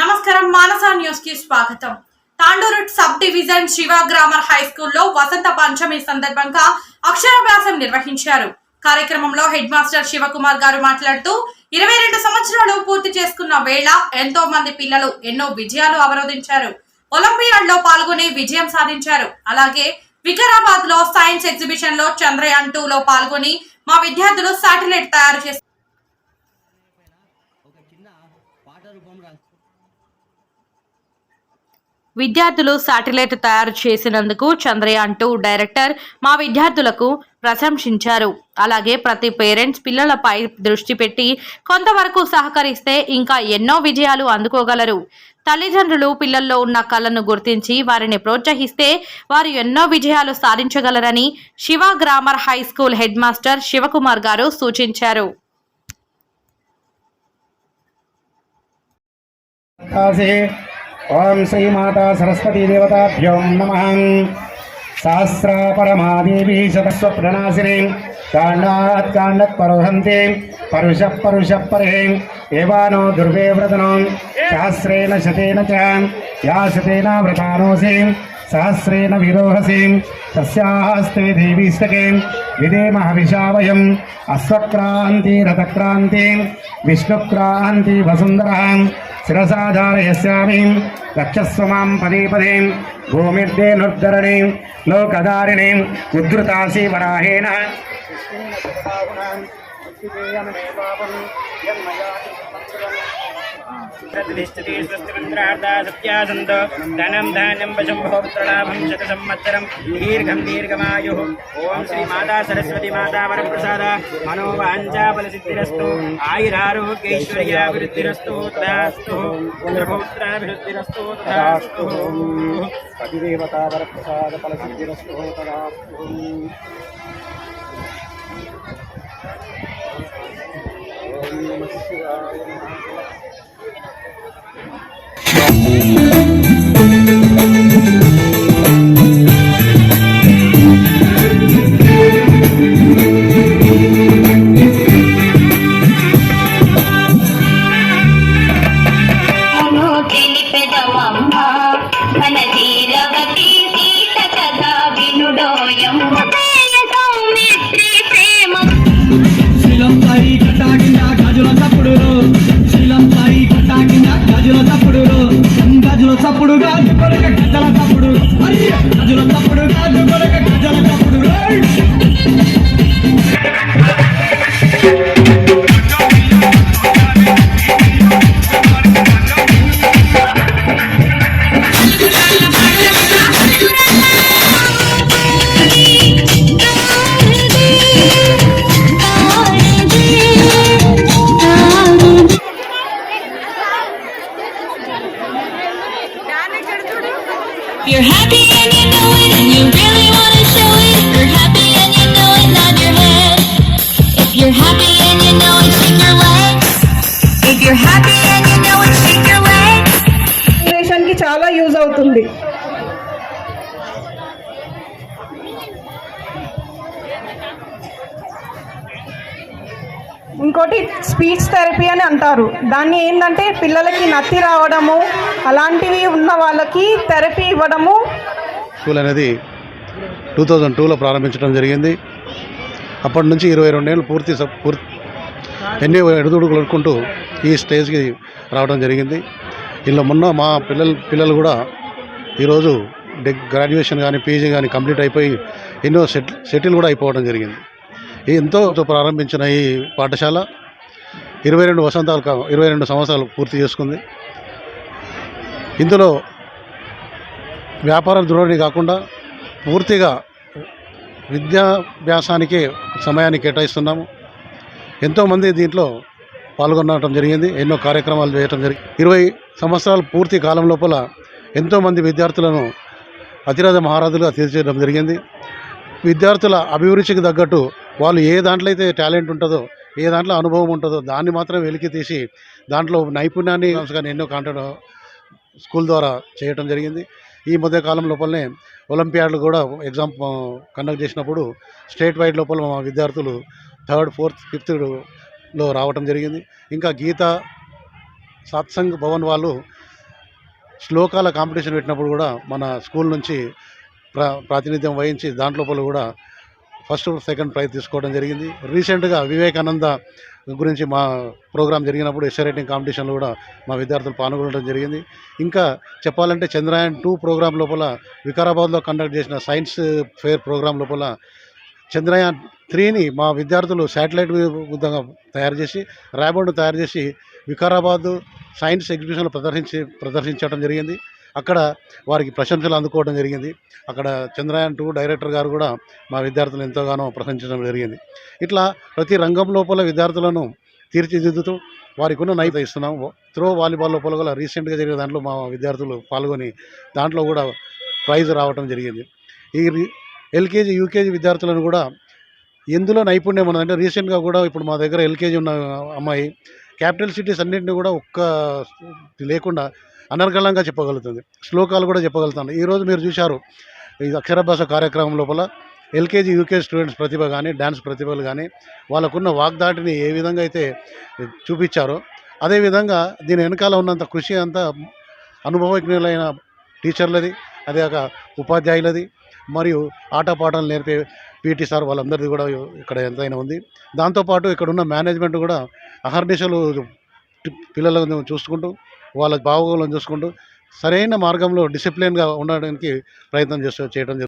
నమస్కారం మానస న్యూస్కి స్వాగతం. Tandur sub division Shiva grammar high స్కూల్లో వసంత పంచమి సందర్భంగా అక్షరాభ్యాసం నిర్వహించారు. కార్యక్రమంలో హెడ్ మాస్టర్ శివకుమార్ గారు మాట్లాడుతూ ఇరవై రెండు సంవత్సరాలు పూర్తి చేసుకున్న వేళ ఎంతో మంది పిల్లలు ఎన్నో విజయాలు అవరోధించారు. ఒలింపియాడ్లో పాల్గొని విజయం సాధించారు. అలాగే వికారాబాద్లో సైన్స్ ఎగ్జిబిషన్లో చంద్రయాన్ టూ లో పాల్గొని మా విద్యార్థులు శాటిలైట్ తయారు చేశారు ఒక చిన్న పాట రూపంలో విద్యార్థులు శాటిలైట్ తయారు చేసినందుకు చంద్రయాన్ టూ డైరెక్టర్ మా విద్యార్థులకు ప్రశంసించారు. అలాగే ప్రతి పేరెంట్స్ పిల్లలపై దృష్టి పెట్టి కొంతవరకు సహకరిస్తే ఇంకా ఎన్నో విజయాలు అందుకోగలరు. తల్లిదండ్రులు పిల్లల్లో ఉన్న కళను గుర్తించి వారిని ప్రోత్సహిస్తే వారు ఎన్నో విజయాలు సాధించగలరని Shiva grammar high school head master Shivakumar గారు సూచించారు. दासे ఓం శ్రీ మాతా సరస్వతీ దేవతాభ్యోం నమ. సహస్రాపరమాదేవి శతస్వప్రనాశిని కాండాత్ కాండత్ పరుహంతి. పరుష పరుష పరే. ఏవానో దుర్గే వ్రతనో. సహస్రేణ శతేన చ. యా శతేన వ్రతానోసి. సహస్రేణ విరోహసి. తస్యాస్తే దేవీష్టకే విదేమహవిషావయం అశ్వక్రాంతి రథక్రాంతి. విష్ణుక్రాంతి వసుంధర. శిరసాధారయస్యామీం రక్షస్వ మాం పదే పదే భూమిర్దేనుర్ధరణి లోకధారిణి ఉద్ధృతాసి వరాహేణ పాపునాం सत्यासन्तो धनं धान्यं पशुम्भो पुत्रलाभं शतसंवत्सरं दीर्घं दीर्घमायुः ॐ श्रीमाता सरस्वती माता वरप्रसाद मनोवाञ्छाफलसिद्धिरस्तु आयुरारोग्यैश्वर्याभिवृद्धिरस्तु तथास्तु पुत्रपौत्राभिवृद्धिरस्तु तथास्तु पतिदेवता वरप्रसाद फलसिद्धिरस्तु వినుడోయమ్మ ప్రేమ సౌమిత్రి ప్రేమ శీలంపై కట్టాకింద గజుల చప్పుడు You're happy and you know it and you really want to show it. If you're happy and you know it, nod your head. If you're happy and you know it, shake your legs. If you're happy and you know it, shake your legs. జనరేషన్కి చాలా use అవుతుంది ఇంకోటి speech therapy అని అంటారు. దాన్ని ఏంటంటే పిల్లలకి నత్తి రావడము అలాంటివి ఉన్న వాళ్ళకి థెరపీ ఇవ్వడము. స్కూల్ అనేది టూ థౌజండ్ టూలో ప్రారంభించడం జరిగింది. అప్పటి నుంచి ఇరవై రెండేళ్ళు పూర్తి పూర్తి ఎన్నో ఎడుదుడుకులు అనుకుంటూ ఈ స్టేజ్కి రావడం జరిగింది. ఇలా మొన్న మా పిల్లలు పిల్లలు కూడా ఈరోజు డిగ్ గ్రాడ్యుయేషన్ కానీ పీజీ కానీ కంప్లీట్ అయిపోయి ఎన్నో సెటిల్ సెటిల్ కూడా అయిపోవడం జరిగింది. ఎంతో ప్రారంభించిన ఈ పాఠశాల ఇరవై రెండు వసంతాలు కా- ఇరవై రెండు సంవత్సరాలు పూర్తి చేసుకుంది. ఇందులో వ్యాపార ధోరణి కాకుండా పూర్తిగా విద్యాభ్యాసానికే సమయాన్ని కేటాయిస్తున్నాము. ఎంతోమంది దీంట్లో పాల్గొనడం జరిగింది ఎన్నో కార్యక్రమాలు చేయటం జరిగింది ఇరవై సంవత్సరాలు పూర్తి కాలం లోపల ఎంతోమంది విద్యార్థులను అతిరథ మహారాజులుగా తీర్చేయడం జరిగింది. విద్యార్థుల అభిరుచికి తగ్గట్టు వాళ్ళు ఏ దాంట్లో అయితే టాలెంట్ ఉంటుందో ఏ దాంట్లో అనుభవం ఉంటుందో దాన్ని మాత్రం వెలికి తీసి దాంట్లో నైపుణ్యాన్ని కానీ ఎన్నో కాంటాక్ట్ స్కూల్ ద్వారా చేయటం జరిగింది. ఈ మధ్య కాలం లోపలనే ఒలింపియాడ్లు కూడా ఎగ్జామ్ కండక్ట్ చేసినప్పుడు స్టేట్ వైడ్ లోపల మా విద్యార్థులు థర్డ్ ఫోర్త్ ఫిఫ్త్లో రావటం జరిగింది. ఇంకా గీత సత్సంగ్ భవన్ వాళ్ళు శ్లోకాల కాంపిటీషన్ పెట్టినప్పుడు కూడా మన స్కూల్ నుంచి ప్రా ప్రాతినిధ్యం వహించి దాంట్లోపల కూడా ఫస్ట్ సెకండ్ ప్రైజ్ తీసుకోవడం జరిగింది. రీసెంట్గా వివేకానంద గురించి మా ప్రోగ్రాం జరిగినప్పుడు ఎస్ఏ రైటింగ్ కాంపిటీషన్లో కూడా మా విద్యార్థులు పాల్గొనడం జరిగింది. ఇంకా చెప్పాలంటే చంద్రయాన్ టూ ప్రోగ్రాం లోపల వికారాబాద్లో కండక్ట్ చేసిన సైన్స్ ఫేర్ ప్రోగ్రాం లోపల చంద్రయాన్ త్రీని మా విద్యార్థులు శాటిలైట్ విధంగా తయారు చేసి ర్యాబోర్డ్ను తయారు చేసి వికారాబాద్ సైన్స్ ఎగ్జిబిషన్లో ప్రదర్శించి ప్రదర్శించడం జరిగింది. అక్కడ వారికి ప్రశంసలు అందుకోవడం జరిగింది. అక్కడ చంద్రయాన్ టూ డైరెక్టర్ గారు కూడా మా విద్యార్థులను ఎంతగానో ప్రశంసించడం జరిగింది. ఇట్లా ప్రతి రంగం లోపల విద్యార్థులను తీర్చిదిద్దుతూ వారికి ఉన్న నైపుణ్యత ఇస్తున్నాం. త్రో వాలీబాల్ లోపల కూడా రీసెంట్గా జరిగిన దాంట్లో మా విద్యార్థులు పాల్గొని దాంట్లో కూడా ప్రైజ్ రావడం జరిగింది. ఈ రి- ఎల్కేజీ యూకేజీ విద్యార్థులను కూడా ఎందులో నైపుణ్యం ఉన్నదంటే రీసెంట్గా కూడా ఇప్పుడు మా దగ్గర ఎల్కేజీ ఉన్న అమ్మాయి క్యాపిటల్ సిటీస్ అన్నింటినీ కూడా ఒక్క లేకుండా అనర్గళంగా చెప్పగలుగుతుంది. శ్లోకాలు కూడా చెప్పగలుగుతాను. ఈరోజు మీరు చూశారు ఈ అక్షరాభ్యాస కార్యక్రమం లోపల ఎల్కేజీ యూకేజీ స్టూడెంట్స్ ప్రతిభ కానీ డ్యాన్స్ ప్రతిభలు కానీ వాళ్ళకున్న వాగ్దాటిని ఏ విధంగా అయితే చూపించారో అదేవిధంగా దీని వెనకాల ఉన్నంత కృషి అంతా అనుభవజ్ఞులైన టీచర్లది అదే ఒక ఉపాధ్యాయులది మరియు ఆటపాటలు నేర్పే పీటీ సార్ వాళ్ళందరిది కూడా ఇక్కడ ఎంతైనా ఉంది. దాంతోపాటు ఇక్కడ ఉన్న మేనేజ్మెంట్ కూడా అహర్నిశలు పిల్లలను చూసుకుంటూ వాళ్ళ బాగోగులను చూసుకుంటూ సరైన మార్గంలో డిసిప్లిన్గా ఉండడానికి ప్రయత్నం చేస్తూ చేయడం జరుగుతుంది.